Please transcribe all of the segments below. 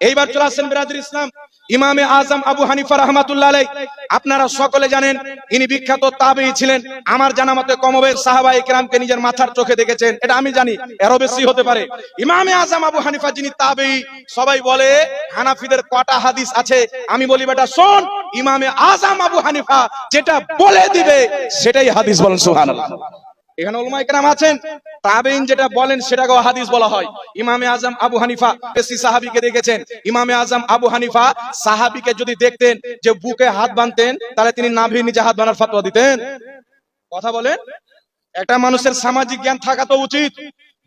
এইবার চলে আসছেন বিরাজুল ইসলাম, ইমামে আজম আবু হানিফা রহমাতুল্লাহ আলাই আপনারা সকলে জানেন, ইনি বিখ্যাত তাবেই ছিলেন। আমার জানা মতে কমবের সাহাবা ইকরামকে নিজের মাথার চোখে দেখেছেন, এটা আমি জানি, এরও বেশি হতে পারে। ইমামে আজম আবু হানিফা যিনি তাবেই, সবাই বলে, হানাফিদের কটা হাদিস আছে, আমি বলি, বেটা, শোন, ইমামে আজম আবু হানিফা যেটা বলে দিবে, সেটাই হাদিস বলেন, সুবহানাল্লাহ। এখানে উলমা ইকরাম আছেন। তাবেইন যেটা বলেন সেটাকে হাদিস বলা হয়। ইমামে আজম আবু হানিফা বেশি সাহাবীকে দেখেছেন। ইমামে আজম আবু হানিফা সাহাবীকে যদি দেখতেন যে বুকে হাত বাঁধতেন, তাহলে তিনি নাভির নিচে হাত বানার ফতোয়া দিতেন। কথা বলেন? একটা মানুষের সামাজিক জ্ঞান থাকা তো উচিত।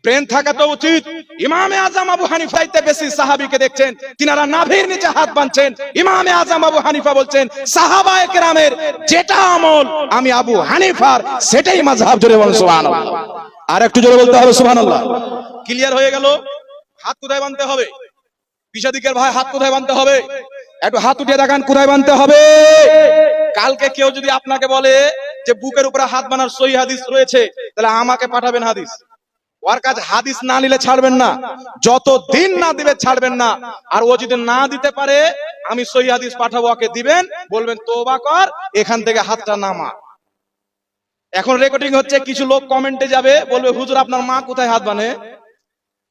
ব্রেন থাকা তো উচিত। ইমামে আজম আবু হানিফাইতে বেশি সাহাবীকে দেখছেন, তিনারা নাভির নিচে হাত বাঁধছেন। ইমামে আজম আবু হানিফা বলছেন সাহাবা একরামের যেটা আমল, আমি আবু হানিফার সেটাই মাযহাব জোরে বলেন, সুবহানাল্লাহ। আর একটু জোরে বলতে হবে, সুবহানাল্লাহ। ক্লিয়ার হয়ে গেল? হাত কোথায় বাঁধতে হবে? পিছাদিকের ভাই, হাত কোথায় বাঁধতে হবে? একটু হাত উঠিয়ে দেখান, কোথায় বাঁধতে হবে? কালকে কেউ যদি আপনাকে বলে যে, বুকের উপরে হাত বানার সহি হাদিস রয়েছে, তাহলে আমাকে পাঠাবেন হাদিস। ওর কাছে হাদিস না নিলে ছাড়বেন না। যত দিন না দিবে, ছাড়বেন না। আর ও যদি না দিতে পারে, আমি সহি হাদিস পাঠাবো, ওকে দিবেন। বলবেন, তোবা কর, এখান থেকে হাতটা নামা। এখন রেকর্ডিং হচ্ছে, কিছু লোক কমেন্টে যাবে, বলবে, হুজুর, আপনার মা কোথায় হাত বানে?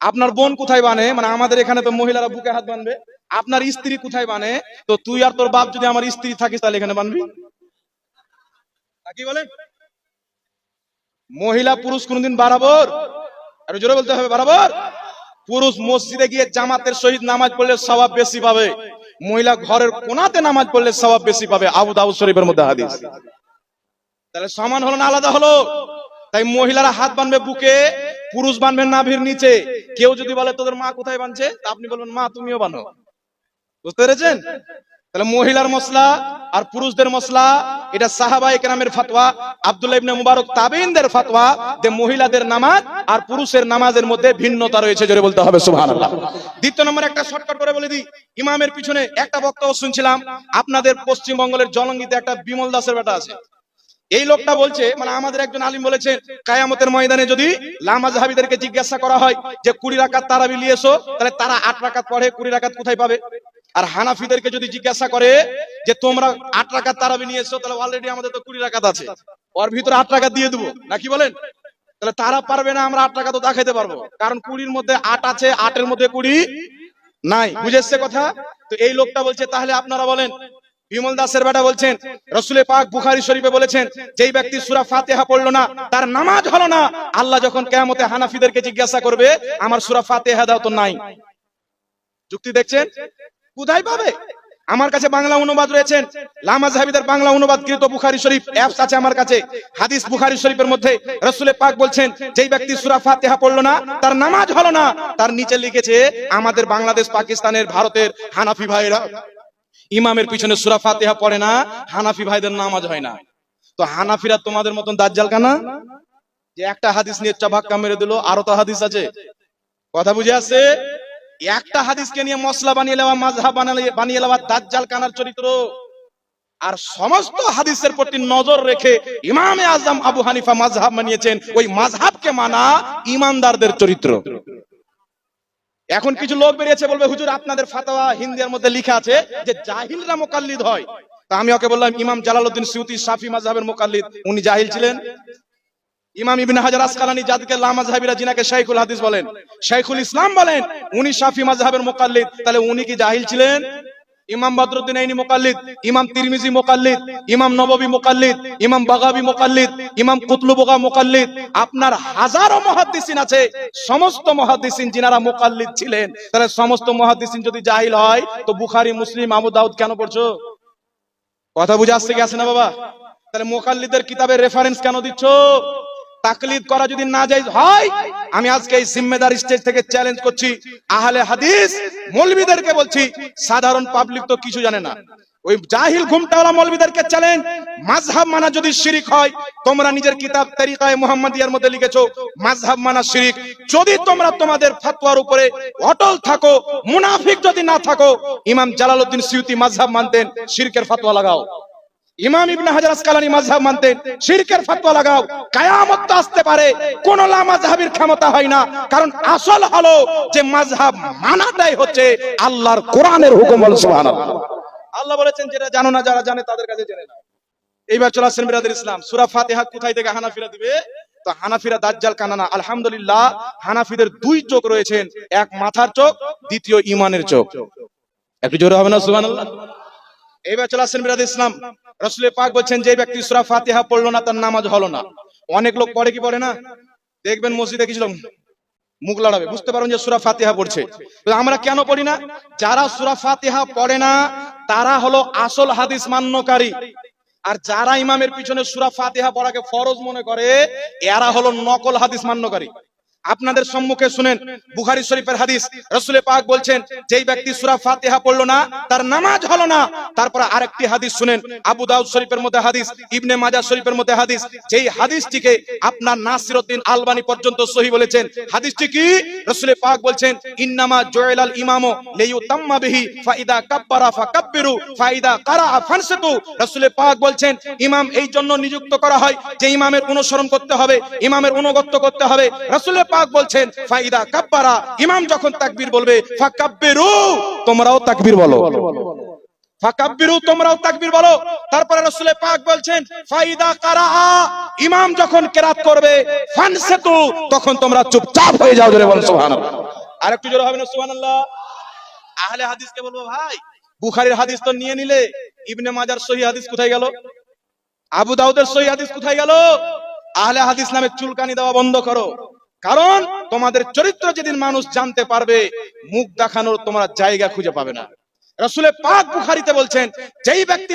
আপনার বোন কোথায় বানে? মানে আমাদের এখানে তো মহিলারা বুকে হাত বানবে। আপনার স্ত্রী কোথায় বানে? তো তুই আর তোর বাপ যদি আমার স্ত্রী থাকিস, তাহলে এখানে বানবি? কি বলেন? মহিলা, পুরুষ কোনদিন বাড়াবর আর জোরে বলতে হবে, বরাবর। পুরুষ মসজিদে গিয়ে জামাতের সহিত নামাজ পড়লে সওয়াব বেশি পাবে। মহিলা ঘরের কোনাতে নামাজ পড়লে সওয়াব বেশি পাবে। আবু দাউদ শরীফের মধ্যে হাদিস। তাহলে সমান হলো না আলাদা হলো? তাই মহিলারা হাত বানবে বুকে, পুরুষ বানবেন নাভির নিচে। কেউ যদি বলে, তোদের মা কোথায় বানছে? তা আপনি বলবেন, মা, তুমিও বানো। বুঝতে পেরেছেন? তাহলে মহিলার মশলা আর পুরুষদের মশলা, এটা সাহাবা একরামের ফতোয়া, আব্দুল্লাহ ইবনে মুবারক তাবিনদের ফতোয়া, যে মহিলাদের নামাজ আর পুরুষের নামাজের মধ্যে ভিন্নতা রয়েছে জোরে বলতে হবে, সুবহানাল্লাহ। দ্বিতীয় নম্বর একটা শর্টকাট করে বলে দিই, ইমামের পিছনে একটা বক্তব্য শুনছিলাম, আপনাদের পশ্চিমবঙ্গের জলঙ্গিতে একটা বিমল দাসের বেটা আছে। এই লোকটা বলছে মানে আমাদের একজন আলিম বলেছেন কায়ামতের ময়দানে যদি লামাজ হাবিদেরকে জিজ্ঞাসা করা হয় যে কুড়ি রাকাত তারাবি নিয়ে এসো তাহলে তারা আট রাকাত পড়ে কুড়ি রাকাত কোথায় পাবে? আর হানাফিদেরকে যদি জিজ্ঞাসা করে যে তোমরা আট রাকাত তারাবি নিয়ে এসো তাহলে অলরেডি আমাদের তো কুড়ি রাকাত আছে। ওর ভিতরে আট টাকা দিয়ে দেবো নাকি বলেন? তাহলে তারা পারবে না আমরা আট টাকা তো দেখাইতে পারব। কারণ কুড়ির মধ্যে আট আছে, আটের মধ্যে কুড়ি নাই। বুঝেছে কথা? তো এই লোকটা বলছে, তাহলে আপনারা বলেন, বিমল দাসের বেটা বলছেন, রসুলে পাক বুখারি শরীফে বলেছেন, যেই ব্যক্তি সুরা ফাতেহা পড়ল না, তার নামাজ হলো না। আল্লাহ যখন কেয়ামতে হানাফিদেরকে জিজ্ঞাসা করবে, আমার সুরা ফাতেহা দাও তো নাই। যুক্তি দেখছেন? কোথায় পাবে? আমার কাছে বাংলা অনুবাদ রয়েছেন লামাজ হাবিদের বাংলা অনুবাদ কৃত বুখারি শরীফ অ্যাপস আছে আমার কাছে। হাদিস বুখারি শরীফের মধ্যে রসুলে পাক বলছেন, যেই ব্যক্তি সুরা ফাতেহা পড়ল না, তার নামাজ হলো না। তার নিচে লিখেছে, আমাদের বাংলাদেশ, পাকিস্তানের, ভারতের হানাফি ভাইরা, ইমামের পিছনে সুরা ফাতিহা পড়ে না, হানাফি ভাইদের নামাজ হয় না। তো হানাফিরা তোমাদের মতন দাজ্জাল কানা? যে একটা হাদিস নিয়ে চাবাক্কা মেরে দিল, আরও তো হাদিস আছে। কথা বুঝে আসছে? একটা হাদিসকে নিয়ে মশলা বানিয়ে নেওয়া মাঝহাব বানিয়ে নেওয়া দাজ্জাল কানার চরিত্র। আর সমস্ত হাদিসের প্রতি নজর রেখে ইমামে আজম আবু হানিফা মাযহাব মানিয়েছেন, ওই মাযহাবকে মানা ইমানদারদের চরিত্র। এখন কিছু লোক বেরিয়েছে, বলবে, হুজুর, আপনাদের ফাতাওয়া হিন্দির মধ্যে লিখা আছে যে জাহিলরা মোকাল্লিদ হয়। তা আমি ওকে বললাম, ইমাম জালালউদ্দিন সিউতি শাফি মাযহাবের মোকাল্লিদ। উনি জাহিল ছিলেন। ইমাম ইবনে হাজার আসকালানি যাদেরকে লা মাযহাবিরা জিনাকে শাইখুল হাদিস বলেন। শাইখুল ইসলাম বলেন, উনি শাফি মাযহাবের মোকাল্লিদ। তাহলে উনি কি জাহিল ছিলেন? ইমাম বদরুদ্দিন আইনি মোকাল্লিদ, ইমাম তিরমিজি মোকাল্লিদ, ইমাম নববী মোকাল্লিদ, ইমাম বাগাবী মোকাল্লিদ, ইমাম কুতলুবগা মোকাল্লিদ। আপনার হাজারো মুহাদ্দিসিন আছে, সমস্ত মুহাদ্দিসিন যিনারা মোকাল্লিদ ছিলেন। তাহলে সমস্ত মুহাদ্দিসিন যদি জাহিল হয়, তো বুখারি, মুসলিম, আবু দাউদ কেন পড়ছো? কথা বুঝে আসছে কি আসে না বাবা? তাহলে মোকাল্লিদের কিতাবের রেফারেন্স কেন দিচ্ছ? তাকলিদ করা যদি না যায়, হয়। আমি আজকে এই জিম্মেদার স্টেজ থেকে চ্যালেঞ্জ করছি। আহলে হাদিস, মৌলবীদেরকে বলছি, সাধারণ পাবলিক তো কিছু জানে না। ওই জাহিল ঘুমটাওয়ালা মৌলবীদেরকে চ্যালেঞ্জ মাযহাব মানা যদি শিরিক হয়, তোমরা নিজের কিতাব তরিকায়ে মুহাম্মাদিয়ার মধ্যে লিখেছো, মাযহাব মানা শিরিক। যদি তোমরা তোমাদের ফতোয়ার উপরে অটল থাকো, মুনাফিক যদি না থাকো, ইমাম জালালউদ্দিন সিউতি মাযহাব মানতেন, শিরকের ফতোয়া লাগাও। ইমাম ইবনে হাজার আসকালানি মাযহাব মানতেন শিরকের ফতোয়া লাগাও, কিয়ামত তো আসতে পারে, কোন লা মাযহাবের ক্ষমতা হয় না। কারণ আসল হলো যে মাযহাব মানাটাই হচ্ছে আল্লাহর কোরআনের হুকুম বল, সুবহানাল্লাহ। আল্লাহ বলেছেন, যেটা জানো না, যারা জানে, তাদের কাছে জেনে নাও। এইবার চলে আসছেন বিরাদের ইসলাম। সূরা ফাতিহা কোথায় থেকে হানাফিরা দিবে? তো হানাফিরা দাজ্জাল, কানানা, আলহামদুলিল্লাহ, হানাফিদের দুই চোখ রয়েছেন, এক মাথার চোখ, দ্বিতীয় ইমানের চোখ। একটু জোরে হবে না, সুবহানাল্লাহ? এইবার চলে আসছেন বিরাদ ইসলাম। রসুল পাক বলছেন যে ব্যক্তি সুরা ফাতিহা পড়ল না, তার নামাজ হলো না। অনেক লোক পড়ে কি পড়ে না? দেখবেন মসজিদে কিছু মুখ লড়াবে। বুঝতে পারবেন যে সুরা ফাতিহা পড়ছে। আমরা কেন পড়ি না? যারা সুরা ফাতিহা পড়ে না, তারা হলো আসল হাদিস মান্যকারী। আর যারা ইমামের পিছনে সুরা ফাতিহা পড়াকে ফরজ মনে করে, এরা হলো নকল হাদিস মান্যকারী। আপনাদের সম্মুখে শুনেন বুখারী শরীফের হাদিস। রসুল পাক বলছেন, যেই ব্যক্তি সূরা ফাতিহা পড়ল না, তার নামাজ হলো না। তারপর আরেকটি হাদিস শুনেন, আবু দাউদ শরীফের মধ্যে হাদিস, ইবনে মাজাহ শরীফের মধ্যে হাদিস। যেই হাদিসটিকে আপনার নাসিরউদ্দিন আলবানী পর্যন্ত সহি বলেছেন, হাদিসটি কি? রসুল পাক বলছেন, ইন্নামা জুইলাল ইমামু লিয়ুতাম্মা বিহি, ফাইদা কাব্বারা ফাকাব্বিরু, ফাইদা কারা ফানসিতু। রসুল পাক বলছেন, ইমাম এই জন্য নিযুক্ত করা হয় যে ইমামের অনুসরণ করতে হবে, ইমামের অনুগত্য করতে হবে। রসুল পাক বলছেন, ফাইদা কাব্বারা। ইমাম যখন তাকবীর বলবে, ফাকাব্বিরু, তোমরাও তাকবীর বলো। ফাকাব্বিরু, তোমরাও তাকবীর বলো। তারপরে রাসূল পাক বলছেন, ফাইদা কারা, ইমাম যখন কেরাত করবে, ফানসিতু, তখন তোমরা চুপচাপ হয়ে যাও, জোরে বলো সুবহানাল্লাহ। আরেকটু জোরে হবে না, সুবহানাল্লাহ? আহলে হাদিসকে বলব, ভাই, বুখারীর হাদিস তো নিয়ে নিলে, ইবনে মাজার সহি হাদিস কোথায় গেল? আবু দাউদের সহি হাদিস কোথায় গেল? আহলে হাদিস নামে চুলকানি দেওয়া বন্ধ করো। কারণ তোমাদের চরিত্র যেদিন মানুষ জানতে পারবে, মুখ দেখানোর তোমরা জায়গা খুঁজে পাবে না। রসুলে পাক বুখারিতে বলছেন, যেই ব্যক্তি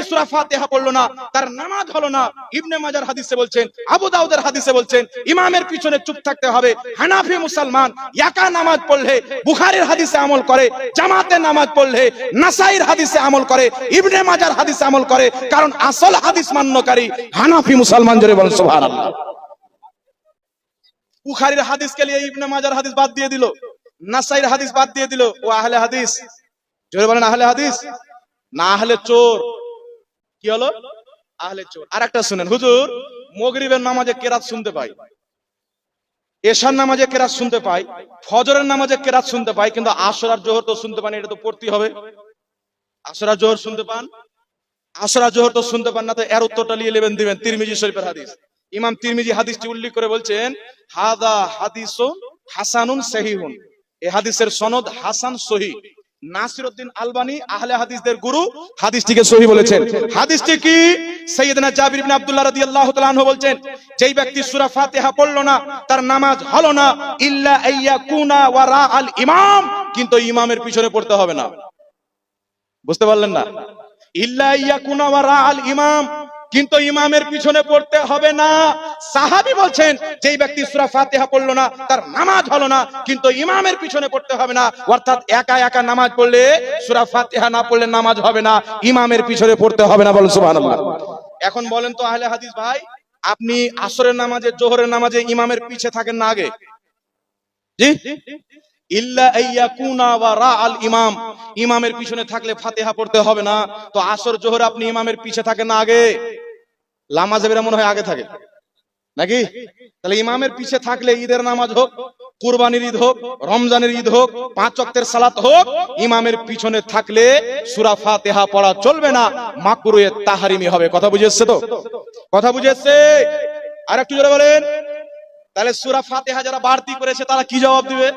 পড়ল না, তার নামাজ হলো না। ইবনে মাজার হাদিসে বলছেন, আবু দাউদের হাদিসে বলছেন, ইমামের পিছনে চুপ থাকতে হবে। হানাফি মুসলমান, একা নামাজ পড়লে বুখারীর হাদিসে আমল করে, জামাতে নামাজ পড়লে নাসাইর হাদিসে আমল করে, ইবনে মাজার হাদিসে আমল করে, কারণ আসল হাদিস মান্যকারী হানাফি মুসলমান জোরে বলেন বুখারীর হাদিসকে নিয়ে ইবনে মাজার হাদিস বাদ দিয়ে দিল, নাসাইর হাদিস বাদ দিয়ে দিল, ও আহলে হাদিস। জোরে বলেন আহলে হাদিস? না আহলে চোর। কি হলো? আহলে চোর। আর একটা শুনেন, হুজুর, মগরিবের নামাজে কেরাত শুনতে পাই। এশার নামাজে কেরাত শুনতে পাই, ফজরের নামাজে কেরাত শুনতে পাই, কিন্তু আসর আর জোহর তো শুনতে পান এটা তো পড়তেই হবে। আসর জোহর শুনতে পান? আসর জোহর তো শুনতে পান না, তো এর উত্তরটা নিয়ে নেবেন, দিবেন তিরমিজি শরীফের হাদিস। ইমাম তিরমিজি হাদিসটি উল্লেখ করে বলছেন, হাদা হাদিসুন হাসানুন সহিহুন। এই হাদিসের সনদ হাসান সহি। নাসিরউদ্দিন আলবানী আহলে হাদিসদের গুরু হাদিসটিকে সহি বলেছেন। হাদিসটি কি? সাইয়েদনা জাবির ইবনে আব্দুল্লাহ রাদিয়াল্লাহু তাআলা আনহু বলছেন, যেই ব্যক্তি সূরা ফাতিহা পড়ল না, তার নামাজ হলো না, ইল্লা আইয়া আইয়াকুনা ওয়ারা আল ইমাম। কিন্তু ইমামের পিছনে পড়তে হবে না। বুঝতে পারলেন না? ইল্লা ইয়াকুনা ওয়ারা আল ইমাম। কিন্তু ইমামের পিছনে পড়তে হবে না। সাহাবী বলছেন, যেই ব্যক্তি সূরা ফাতিহা পড়ল না, তার নামাজ হলো না, কিন্তু ইমামের পিছনে পড়তে হবে না। অর্থাৎ একা একা নামাজ পড়লে, সূরা ফাতিহা না পড়লে নামাজ হবে না, ইমামের পিছনে পড়তে হবে না বলেন সুবহানাল্লাহ। এখন বলেন তো আহলে হাদিস ভাই, আপনি আসরের নামাজে, জোহরের নামাজে ইমামের পিছে থাকেন না আগে? জি? ইমাম। ইমামের পিছনে থাকলে ফাতিহা পড়তে হবে না। তো আসর, জোহর আপনি ইমামের পিছে থাকেন না আগে? লামাজেবেরা মনে হয় আগে থাকে। নাকি? তাহলে ইমামের পিছে থাকলে ঈদের নামাজ হোক, কুরবানির ঈদ হোক, রমজানের ঈদ হোক, পাঁচ ওয়াক্তের সালাত হোক, ইমামের পিছনে থাকলে সূরা ফাতিহা পড়া চলবে না মাকরুয়ে তাহারিমি হবে। কথা বুঝেছে তো? কথা বুঝেছে আর একটু জোরে বলেন। তাহলে সূরা ফাতিহা যারা বাড়তি করেছে, তারা কি জবাব দিবে?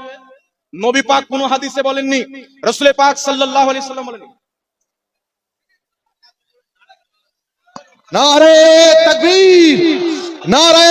নবী পাক কোন হাদিসে বলেননি? রসুল পাক সাল্লাল্লাহু আলাইহি সাল্লাম বলেননি। নারে তকবীর নারে